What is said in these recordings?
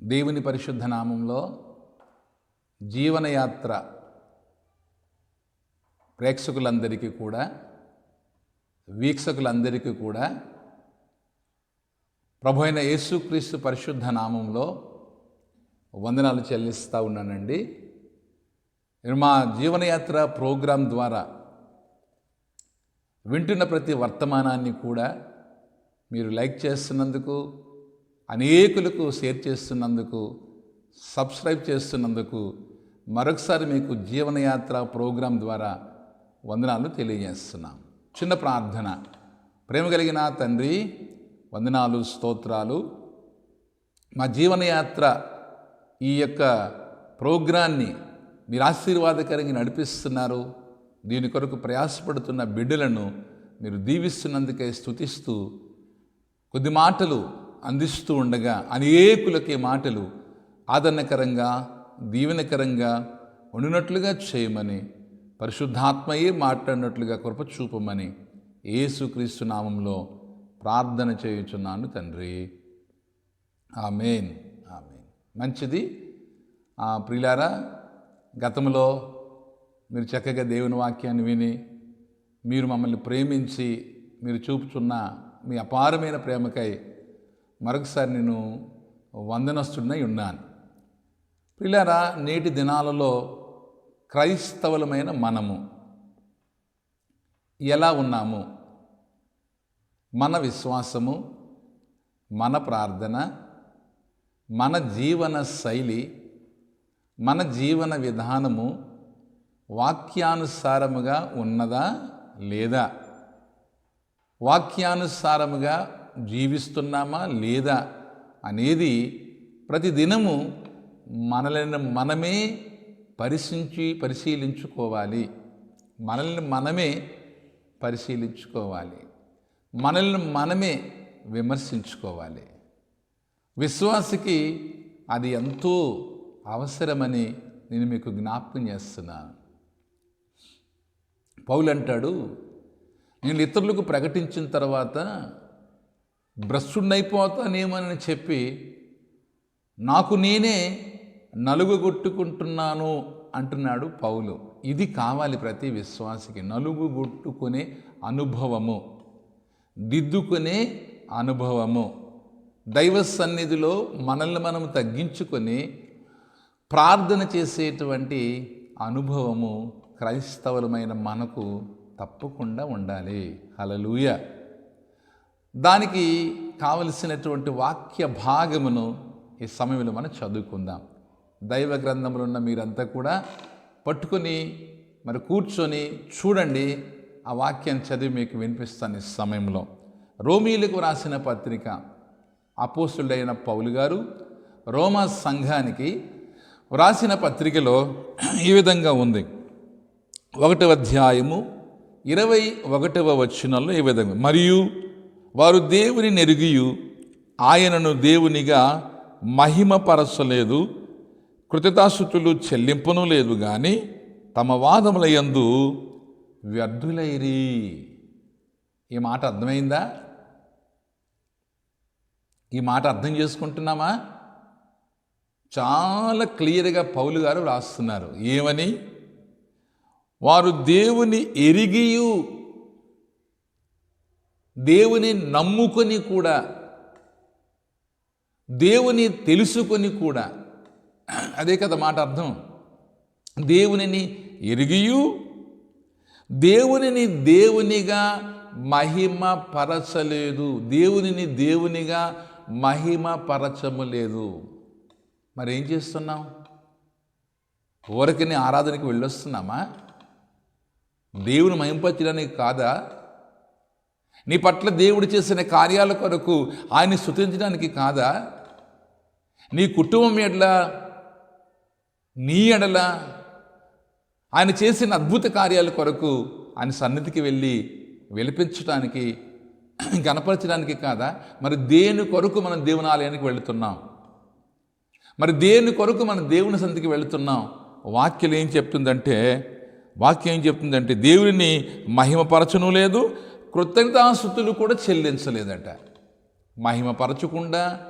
దేవుని పరిశుద్ధ నామంలో జీవనయాత్ర ప్రేక్షకులందరికీ కూడా వీక్షకులందరికీ కూడా ప్రభు అయిన యేసుక్రీస్తు పరిశుద్ధ నామంలో వందనాలు చెల్లిస్తూ ఉన్నానండి. నేను మా జీవనయాత్ర ప్రోగ్రాం ద్వారా వింటున్న ప్రతి వర్తమానాన్ని కూడా మీరు లైక్ చేస్తున్నందుకు అనేకులకు షేర్ చేస్తున్నందుకు సబ్స్క్రైబ్ చేస్తున్నందుకు మరొకసారి మీకు జీవనయాత్ర ప్రోగ్రాం ద్వారా వందనాలు తెలియజేస్తున్నాం. చిన్న ప్రార్థన. ప్రేమ కలిగిన తండ్రి వందనాలు స్తోత్రాలు. మా జీవనయాత్ర ఈ యొక్క ప్రోగ్రాన్ని మీరు ఆశీర్వాదకరంగా నడిపిస్తున్నారు. దీని కొరకు ప్రయాసపడుతున్న బిడ్డలను మీరు దీవిస్తున్నందుకే స్తుతిస్తూ కొద్ది మాటలు అందిస్తూ ఉండగా అనేకులకి మాటలు ఆదరణకరంగా దీవెనకరంగా ఉండినట్లుగా చేయమని పరిశుద్ధాత్మయే మాట్లాడినట్లుగా కృప చూపమని యేసుక్రీస్తు నామంలో ప్రార్థన చేయుచున్నాను తండ్రి. ఆమెన్. ఆమెన్. మంచిది. ఆ, ప్రియులారా గతంలో మీరు చక్కగా దేవుని వాక్యాన్ని విని మీరు మమ్మల్ని ప్రేమించి మీరు చూపుచున్న మీ అపారమైన ప్రేమకై మరొకసారి నేను వందనస్తుడినై ఉన్నాను. పిల్లరా నేటి దినాలలో క్రైస్తవులమైన మనము ఎలా ఉన్నాము? మన విశ్వాసము మన ప్రార్థన మన జీవన శైలి మన జీవన విధానము వాక్యానుసారముగా ఉన్నదా లేదా? వాక్యానుసారముగా జీవిస్తున్నామా లేదా అనేది ప్రతిదినము మనల్ని మనమే పరిశీలించి పరిశీలించుకోవాలి. మనల్ని మనమే పరిశీలించుకోవాలి. మనల్ని మనమే విమర్శించుకోవాలి. విశ్వాసకి అది ఎంతో అవసరమని నేను మీకు జ్ఞాపకం చేస్తున్నాను పౌలు అంటాడు నేను ఇతరులకు ప్రకటించిన తర్వాత భ్రష్టుడైపోతానేమని చెప్పి నాకు నేనే నలుగుగొట్టుకుంటున్నాను అంటున్నాడు పౌలు. ఇది కావాలి ప్రతి విశ్వాసికి. నలుగుగొట్టుకునే అనుభవము దిద్దుకునే అనుభవము దైవ సన్నిధిలో మనల్ని మనం తగ్గించుకొని ప్రార్థన చేసేటువంటి అనుభవము క్రైస్తవులమైన మనకు తప్పకుండా ఉండాలి. హలలుయ దానికి కావలసినటువంటి వాక్య భాగమును ఈ సమయంలో మనం చదువుకుందాం. దైవ గ్రంథంలో ఉన్న మీరంతా కూడా పట్టుకొని మరి కూర్చొని చూడండి. ఆ వాక్యాన్ని చదివి మీకు వినిపిస్తాను ఈ సమయంలో. రోమీలకు రాసిన పత్రిక అపోసుడైన పౌలు గారు రోమా సంఘానికి వ్రాసిన పత్రికలో ఈ విధంగా ఉంది. ఒకటవ అధ్యాయము ఇరవై ఒకటవ వచనంలో ఈ విధంగా మరియు వారు దేవుని నెరిగియు ఆయనను దేవునిగా మహిమపరచలేదు కృతతాశుతులు చెల్లింపును లేదు కానీ తమ వాదముల యందు వ్యర్థులైరి. ఈ మాట అర్థమైందా? ఈ మాట అర్థం చేసుకుంటున్నామా? చాలా క్లియర్గా పౌలు గారు రాస్తున్నారు. ఏమని? వారు దేవుని ఎరిగియు దేవుని నమ్ముకొని కూడా దేవుని తెలుసుకొని కూడా అదే కదా మాట అర్థం. దేవునిని ఎరిగియు దేవునిని దేవునిగా మహిమ పరచలేదు దేవునిని దేవునిగా మహిమ పరచము లేదు మరి ఏం చేస్తున్నాం? ఊరికని ఆరాధనకి వెళ్ళొస్తున్నామా? దేవుని మహింపచ్చడానికి కాదా? నీ పట్ల దేవుడు చేసిన కార్యాల కొరకు ఆయన్ని స్థుతించడానికి కాదా? నీ కుటుంబం ఎడల నీ ఎడల ఆయన చేసిన అద్భుత కార్యాల కొరకు ఆయన సన్నిధికి వెళ్ళి వెలిపించడానికి కనపరచడానికి కాదా? మరి దేని కొరకు మనం దేవుని ఆలయానికి వెళుతున్నాం? మరి దేని కొరకు మనం దేవుని సంతికి వెళుతున్నాం? వాక్యం ఏం చెప్తుందంటే వాక్యం ఏం చెప్తుందంటే దేవుడిని మహిమపరచను లేదు కృతజ్ఞతాస్థుతులు కూడా చెల్లించలేదట. మహిమపరచకుండా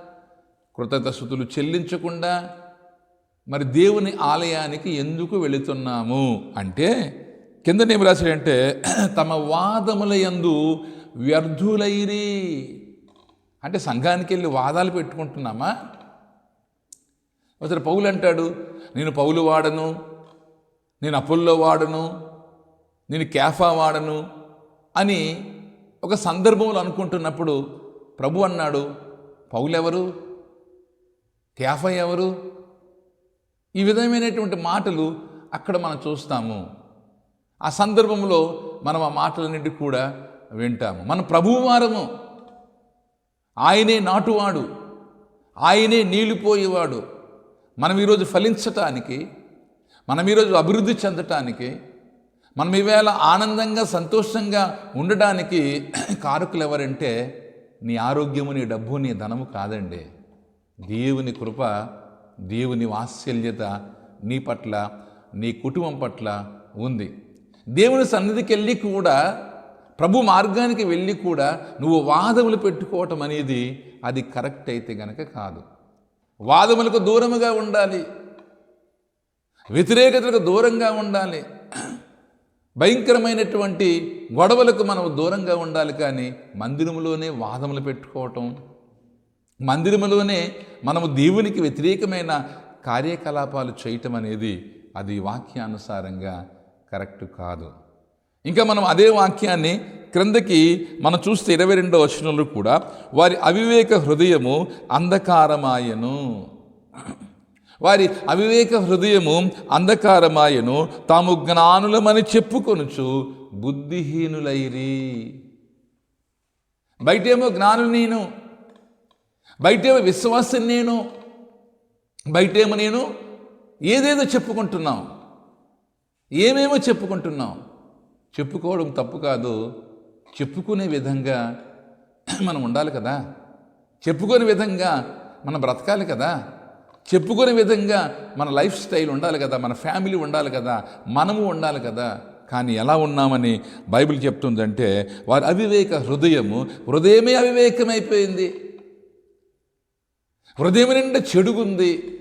కృతజ్ఞతస్థుతులు చెల్లించకుండా మరి దేవుని ఆలయానికి ఎందుకు వెళుతున్నాము? అంటే కింద ఏం రాశాడంటే తమ వాదముల యందు వ్యర్థులైరి. అంటే సంఘానికి వెళ్ళి వాదాలు పెట్టుకుంటున్నామా? అసలు పౌలు అంటాడు నేను పౌలు వాడను నేను అప్పుల్లో వాడను నేను క్యాఫా వాడను అని ఒక సందర్భంలో అనుకుంటున్నప్పుడు ప్రభు అన్నాడు పౌలెవరు? క్యాఫై ఎవరు? ఈ విధమైనటువంటి మాటలు అక్కడ మనం చూస్తాము. ఆ సందర్భంలో మనం ఆ మాటలన్నిటి కూడా వింటాము. మన ప్రభువారము. ఆయనే నాటువాడు. ఆయనే నీళ్ళిపోయేవాడు మనం ఈరోజు ఫలించటానికి మనం ఈరోజు అభివృద్ధి చెందటానికి మనం ఈవేళ ఆనందంగా సంతోషంగా ఉండడానికి కారకులు ఎవరంటే నీ ఆరోగ్యము నీ డబ్బు నీ ధనము కాదండి. దేవుని కృప దేవుని వాత్సల్యత నీ పట్ల నీ కుటుంబం పట్ల ఉంది. దేవుని సన్నిధికి వెళ్ళి కూడా ప్రభు మార్గానికి వెళ్ళి కూడా నువ్వు వాదములు పెట్టుకోవటం అనేది అది కరెక్ట్ అయితే గనక కాదు. వాదములకు దూరముగా ఉండాలి. వ్యతిరేకతలకు దూరంగా ఉండాలి. భయంకరమైనటువంటి గొడవలకు మనం దూరంగా ఉండాలి కానీ మందిరములోనే వాదములు పెట్టుకోవటం మందిరములోనే మనము దేవునికి వ్యతిరేకమైన కార్యకలాపాలు చేయటం అనేది అది వాక్యానుసారంగా కరెక్ట్ కాదు. ఇంకా మనం అదే వాక్యాన్ని క్రిందకి మనం చూస్తే ఇరవై రెండో వచనంలో కూడా వారి అవివేక హృదయము అంధకారమాయను. వారి అవివేక హృదయము అంధకారమాయను తాము జ్ఞానులమని చెప్పుకొనుచు బుద్ధిహీనులైరి. బయటేమో జ్ఞానులు నేను బయటేమో విశ్వాసం నేను బయటేమో నేను ఏదేదో చెప్పుకుంటున్నాం. ఏమేమో చెప్పుకుంటున్నాం. చెప్పుకోవడం తప్పు కాదు. చెప్పుకునే విధంగా మనం ఉండాలి కదా. చెప్పుకునే విధంగా మనం బ్రతకాలి కదా. చెప్పుకునే విధంగా మన లైఫ్ స్టైల్ ఉండాలి కదా మన ఫ్యామిలీ ఉండాలి కదా మనము ఉండాలి కదా. కానీ ఎలా ఉన్నామని బైబిల్ చెప్తుందంటే వారి అవివేక హృదయము హృదయమే అవివేకమైపోయింది. హృదయం నిండా చెడుగుంది.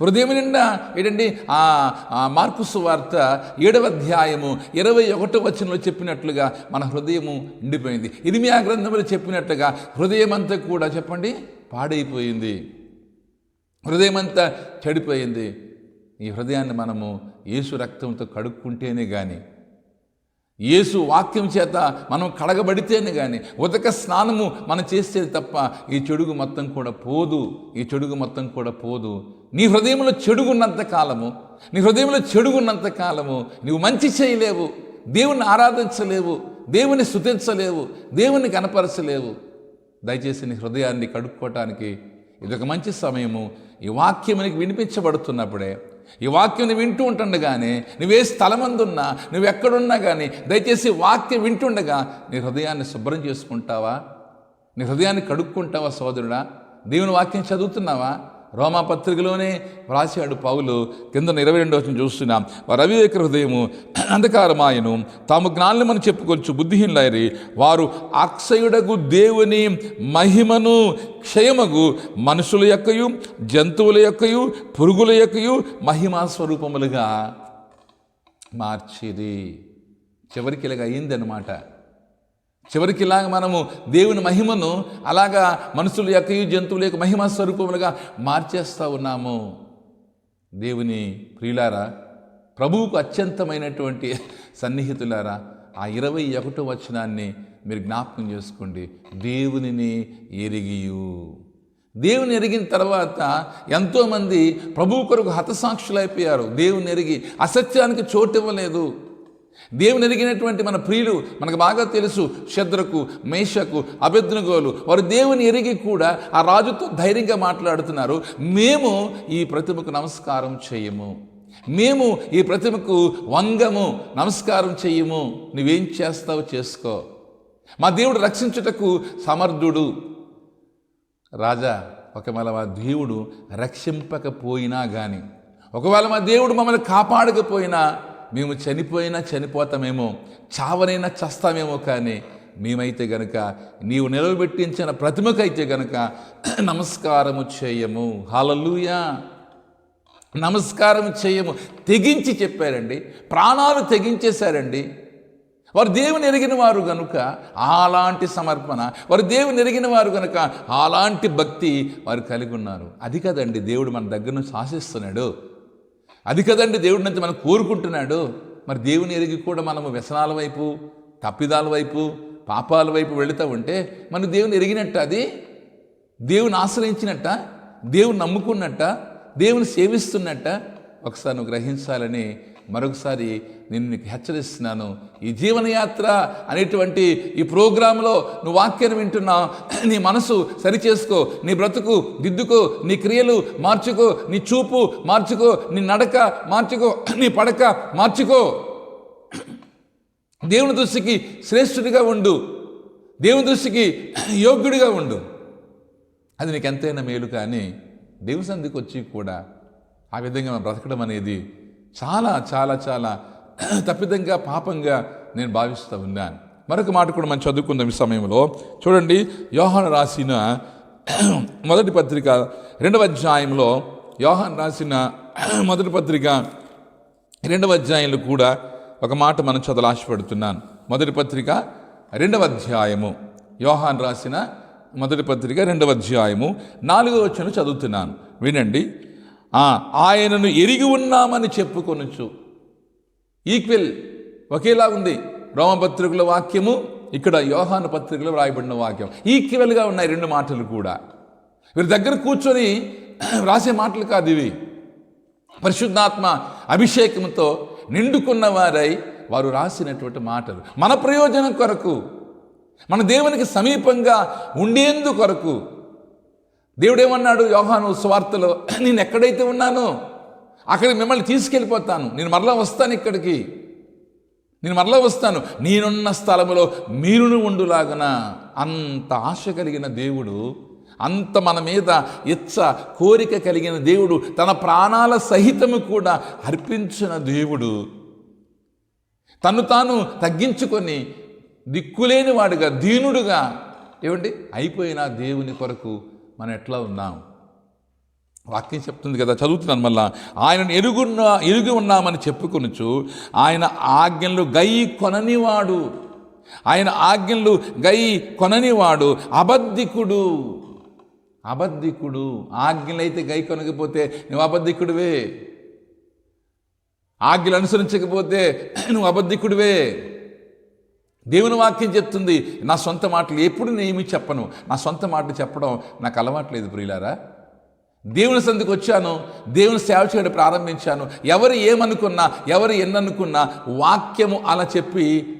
హృదయం నిండా ఏంటండి? ఆ ఆ వార్త ఏడవ అధ్యాయము ఇరవై ఒకటో వచనంలో చెప్పినట్లుగా మన హృదయము నిండిపోయింది. ఇది మీ ఆ గ్రంథంలో చెప్పినట్లుగా హృదయం అంతా కూడా చెప్పండి పాడైపోయింది. హృదయమంతా చెడిపోయింది. ఈ హృదయాన్ని మనము యేసు రక్తంతో కడుక్కుంటేనే కానీ యేసు వాక్యం చేత మనం కడగబడితేనే కానీ ఉదక స్నానము మనం చేసేది తప్ప ఈ చెడుగు మొత్తం కూడా పోదు ఈ చెడుగు మొత్తం కూడా పోదు. నీ హృదయంలో చెడుగున్నంత కాలము నీ హృదయంలో చెడుగున్నంత కాలము నువ్వు మంచి చేయలేవు దేవుణ్ణి ఆరాధించలేవు దేవుని స్థుతించలేవు దేవుని కనపరచలేవు. దయచేసి నీ హృదయాన్ని కడుక్కోవటానికి ఇది ఒక మంచి సమయము. ఈ వాక్యం నీకు వినిపించబడుతున్నప్పుడే ఈ వాక్యం వింటూ ఉంటుండగానే నువ్వే స్థలమందున్నా నువ్వు ఎక్కడున్నా కానీ దయచేసి వాక్యం వింటుండగా నీ హృదయాన్ని శుభ్రం చేసుకుంటావా? నీ హృదయాన్ని కడుక్కుంటావా సోదరుడా? దేవుని వాక్యం చదువుతున్నావా? రోమా పత్రికలోనే వ్రాసాడు పౌలు. కింద ఇరవై రెండో వచ్చిన చూస్తున్నాం. వారు అవివేక హృదయము అంధకారమాయను తాము జ్ఞానులమని చెప్పుకొచ్చు బుద్ధిహీనులైరి వారు అక్షయుడగు దేవుని మహిమను క్షయమగు మనుషుల యొక్కయు జంతువుల యొక్కయు పురుగుల యొక్కయు మహిమా స్వరూపములుగా మార్చిది చివరికి ఇలాగ అయిందనమాట చివరికి ఇలాగ మనము దేవుని మహిమను అలాగా మనుషుల యొక్క జంతువుల యొక్క మహిమ స్వరూపములుగా మార్చేస్తూ ఉన్నాము. దేవుని ప్రియులారా ప్రభువుకు అత్యంతమైనటువంటి సన్నిహితులారా ఆ ఇరవై ఒకటో వచనాన్ని మీరు జ్ఞాపకం చేసుకోండి. దేవునిని ఎరిగియు. దేవుని ఎరిగిన తర్వాత ఎంతోమంది ప్రభు కొరకు హతసాక్షులైపోయారు. దేవుని ఎరిగి అసత్యానికి చోటు ఇవ్వలేదు దేవుని ఎరిగినటువంటి మన ప్రియులు మనకు బాగా తెలుసు శద్రకు మేషకు అభ్యర్థనగోలు వారు దేవుని ఎరిగి కూడా ఆ రాజుతో ధైర్యంగా మాట్లాడుతున్నారు. మేము ఈ ప్రతిమకు నమస్కారం చేయము. మేము ఈ ప్రతిమకు వంగము నమస్కారం చేయము. నువ్వేం చేస్తావు చేసుకో. మా దేవుడు రక్షించుటకు సమర్థుడు. రాజా ఒకవేళ మా దేవుడు రక్షింపకపోయినా కానీ ఒకవేళ మా దేవుడు మమ్మల్ని కాపాడకపోయినా మేము చనిపోయినా చనిపోతామేమో చావనైనా చస్తామేమో కానీ మేమైతే గనుక నీవు నిలబెట్టించిన ప్రతిమకైతే గనుక నమస్కారము చేయము. హాలలుయా నమస్కారం చేయము. తెగించి చెప్పారండి. ప్రాణాలు తెగించేశారండి. వారు దేవుని ఎరిగిన వారు గనుక అలాంటి సమర్పణ వారు దేవుని ఎరిగిన వారు గనుక అలాంటి భక్తి వారు కలిగి ఉన్నారు. అది కదండి దేవుడు మన దగ్గర నుంచి ఆశిస్తున్నాడు. అది కదండి దేవుడిని నుంచి మనం కోరుకుంటున్నాడు. మరి దేవుని ఎరిగి కూడా మనము వ్యసనాల వైపు తప్పిదాల వైపు పాపాల వైపు వెళుతూ ఉంటే మనం దేవుని ఎరిగినట్ట అది? దేవుని ఆశ్రయించినట్ట? దేవుని నమ్ముకున్నట్ట? దేవుని సేవిస్తున్నట్ట? ఒకసారి నువ్వు గ్రహించాలని మరొకసారి నేను నీకు హెచ్చరిస్తున్నాను. ఈ జీవనయాత్ర అనేటువంటి ఈ ప్రోగ్రాంలో నువ్వు వాక్యాన్ని వింటున్నావు నీ మనసు సరిచేసుకో నీ బ్రతుకు దిద్దుకో నీ క్రియలు మార్చుకో నీ చూపు మార్చుకో నీ నడక మార్చుకో నీ పడక మార్చుకో. దేవుని దృష్టికి శ్రేష్ఠుడిగా ఉండు. దేవుని దృష్టికి యోగ్యుడిగా ఉండు. అది నీకు ఎంతైనా మేలు కానీ దేవుని సంధికి వచ్చి కూడా ఆ విధంగా బ్రతకడం అనేది చాలా చాలా చాలా తప్పిదంగా పాపంగా నేను భావిస్తూ ఉన్నాను. మరొక మాట కూడా మనం చదువుకుందాం ఈ సమయంలో. చూడండి యోహాన్ రాసిన మొదటి పత్రిక రెండవ అధ్యాయంలో యోహాన్ రాసిన మొదటి పత్రిక రెండవ అధ్యాయంలో కూడా ఒక మాట మనం చదవలు ఆశపడుతున్నాను. మొదటి పత్రిక రెండవ అధ్యాయము. యోహాన్ రాసిన మొదటి పత్రిక రెండవ అధ్యాయము. నాలుగవ వచ్చిన చదువుతున్నాను. వినండి. ఆయనను ఎరిగి ఉన్నామని చెప్పుకొనొచ్చు ఈక్వెల్ ఒకేలా ఉంది. రోమపత్రికల వాక్యము ఇక్కడ యోహాను పత్రికలో వ్రాయబడిన వాక్యం. ఈక్వెల్గా ఉన్నాయి రెండు మాటలు కూడా. వీరి దగ్గర కూర్చొని రాసే మాటలు కాదు ఇవి. పరిశుద్ధాత్మ అభిషేకంతో నిండుకున్న వారై వారు రాసినటువంటి మాటలు. మన ప్రయోజనం కొరకు మన దేవునికి సమీపంగా ఉండేందు కొరకు దేవుడేమన్నాడు? యోహాను స్వార్థలో నేను ఎక్కడైతే ఉన్నానో అక్కడికి మిమ్మల్ని తీసుకెళ్ళిపోతాను. నేను మరలా వస్తాను ఇక్కడికి. నేను మరలా వస్తాను. నేనున్న స్థలములో మీరును ఉండులాగన. అంత ఆశ కలిగిన దేవుడు అంత మన మీద ఇచ్చ కోరిక కలిగిన దేవుడు తన ప్రాణాల సహితము కూడా అర్పించిన దేవుడు. తను తాను తగ్గించుకొని దిక్కులేని వాడుగా దీనుడుగా ఏమండి? అయిపోయిన దేవుని కొరకు మనం ఎట్లా ఉన్నాం? వాక్యం చెప్తుంది కదా చదువుతున్నాను మళ్ళా. ఆయనను ఎరుగున్న ఎరుగి ఉన్నామని చెప్పుకొనుచు ఆయన ఆజ్ఞలు గై కొననివాడు. ఆయన ఆజ్ఞలు గై కొననివాడు అబద్ధికుడు. అబద్ధికుడు. ఆజ్ఞలైతే గై కొనకపోతే నువ్వు అబద్ధికుడివే. ఆజ్ఞలు అనుసరించకపోతే నువ్వు అబద్ధికుడివే. దేవుని వాక్యం చెప్తుంది నా సొంత మాటలు ఎప్పుడు నేమి చెప్పను. నా సొంత మాటలు చెప్పడం నాకు అలవాట్లేదు ప్రియులారా. దేవుని సందికి వచ్చాను దేవుని సేవ చేయడం ప్రారంభించాను. ఎవరు ఏమనుకున్నా ఎవరు ఎన్ననుకున్నా వాక్యము అలా చెప్పి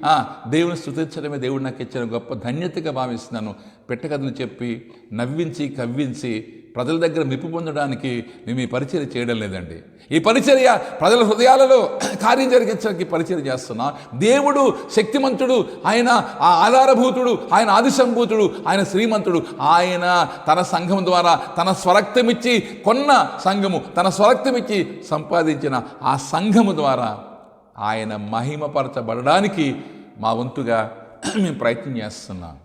దేవుని స్థుతించడమే దేవుడు నాకు ఇచ్చిన గొప్ప ధన్యతగా భావిస్తున్నాను. పెట్టకథలు చెప్పి నవ్వించి కవ్వించి ప్రజల దగ్గర మెప్పు పొందడానికి మేము ఈ పరిచర్య చేయడం లేదండి. ఈ పరిచర్య ప్రజల హృదయాలలో కార్యం జరిగించడానికి పరిచర్య చేస్తున్నా. దేవుడు శక్తిమంతుడు ఆయన ఆ ఆధారభూతుడు ఆయన ఆదిశంభూతుడు ఆయన శ్రీమంతుడు. ఆయన తన సంఘం ద్వారా తన స్వరక్తమిచ్చి కొన్న సంఘము తన స్వరక్తమిచ్చి సంపాదించిన ఆ సంఘము ద్వారా ఆయన మహిమపరచబడడానికి మా వంతుగా మేము ప్రయత్నం చేస్తున్నాం.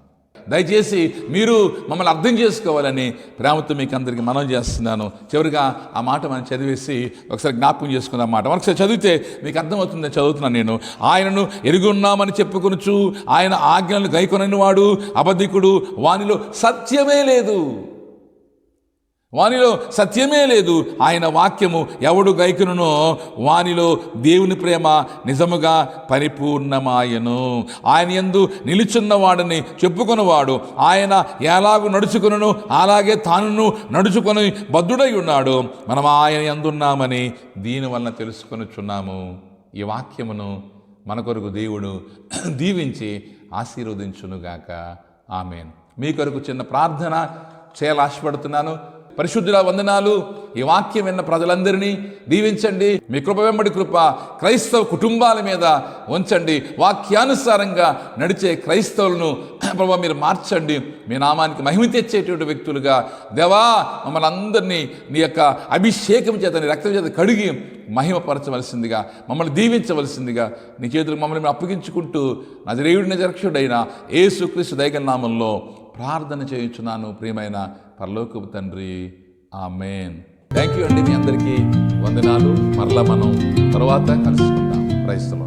దయచేసి మీరు మమ్మల్ని అర్థం చేసుకోవాలని ప్రేమతో మీకు అందరికీ మనం చేస్తున్నాను. చివరిగా ఆ మాట మనం చదివేసి ఒకసారి జ్ఞాపకం చేసుకున్న మాట ఒకసారి చదివితే మీకు అర్థమవుతుందని చదువుతున్నాను నేను. ఆయనను ఎరుగున్నామని చెప్పుకొనుచు ఆయన ఆజ్ఞలను గైకొనని వాడు అబద్ధికుడు వానిలో సత్యమే లేదు. వానిలో సత్యమే లేదు. ఆయన వాక్యము ఎవడు గైకునునో వానిలో దేవుని ప్రేమ నిజముగా పరిపూర్ణమాయను. ఆయన ఎందు నిలుచున్నవాడని చెప్పుకొనివాడు. ఆయన ఎలాగు నడుచుకును అలాగే తానును నడుచుకొని బద్ధుడై ఉన్నాడు. మనం ఆయన ఎందున్నామని దీనివల్ల తెలుసుకొనుచున్నాము. ఈ వాక్యమును మన కొరకు దేవుడు దీవించి ఆశీర్వదించునుగాక. ఆమెన్. మీ కొరకు చిన్న ప్రార్థన చేయాలి ఆశపడుతున్నాను పరిశుద్ధుల వందనాలు. ఈ వాక్యం విన్న ప్రజలందరినీ దీవించండి. మీ కృప వెంబడి కృప క్రైస్తవ కుటుంబాల మీద ఉంచండి. వాక్యానుసారంగా నడిచే క్రైస్తవులను ప్రభావ మీరు మార్చండి. మీ నామానికి మహిమ తెచ్చేటువంటి వ్యక్తులుగా దేవా మమ్మల్ని అందరినీ నీ యొక్క అభిషేకం చేత నీ రక్తం చేత కడిగి మహిమపరచవలసిందిగా మమ్మల్ని దీవించవలసిందిగా నీ చేతులకు మమ్మల్ని అప్పగించుకుంటూ నజరేయుడి నిజరక్షుడైన ఏసుక్రీస్తు దైగల నామంలో ప్రార్థన చేయించున్నాను. ప్రియమైన పరలోకపు తండ్రి. ఆ మేన్ థ్యాంక్ యూ అండి మీ అందరికీ. వందనాలు. మరలా మనం తర్వాత కలుసుకుందాం. క్రైస్తవం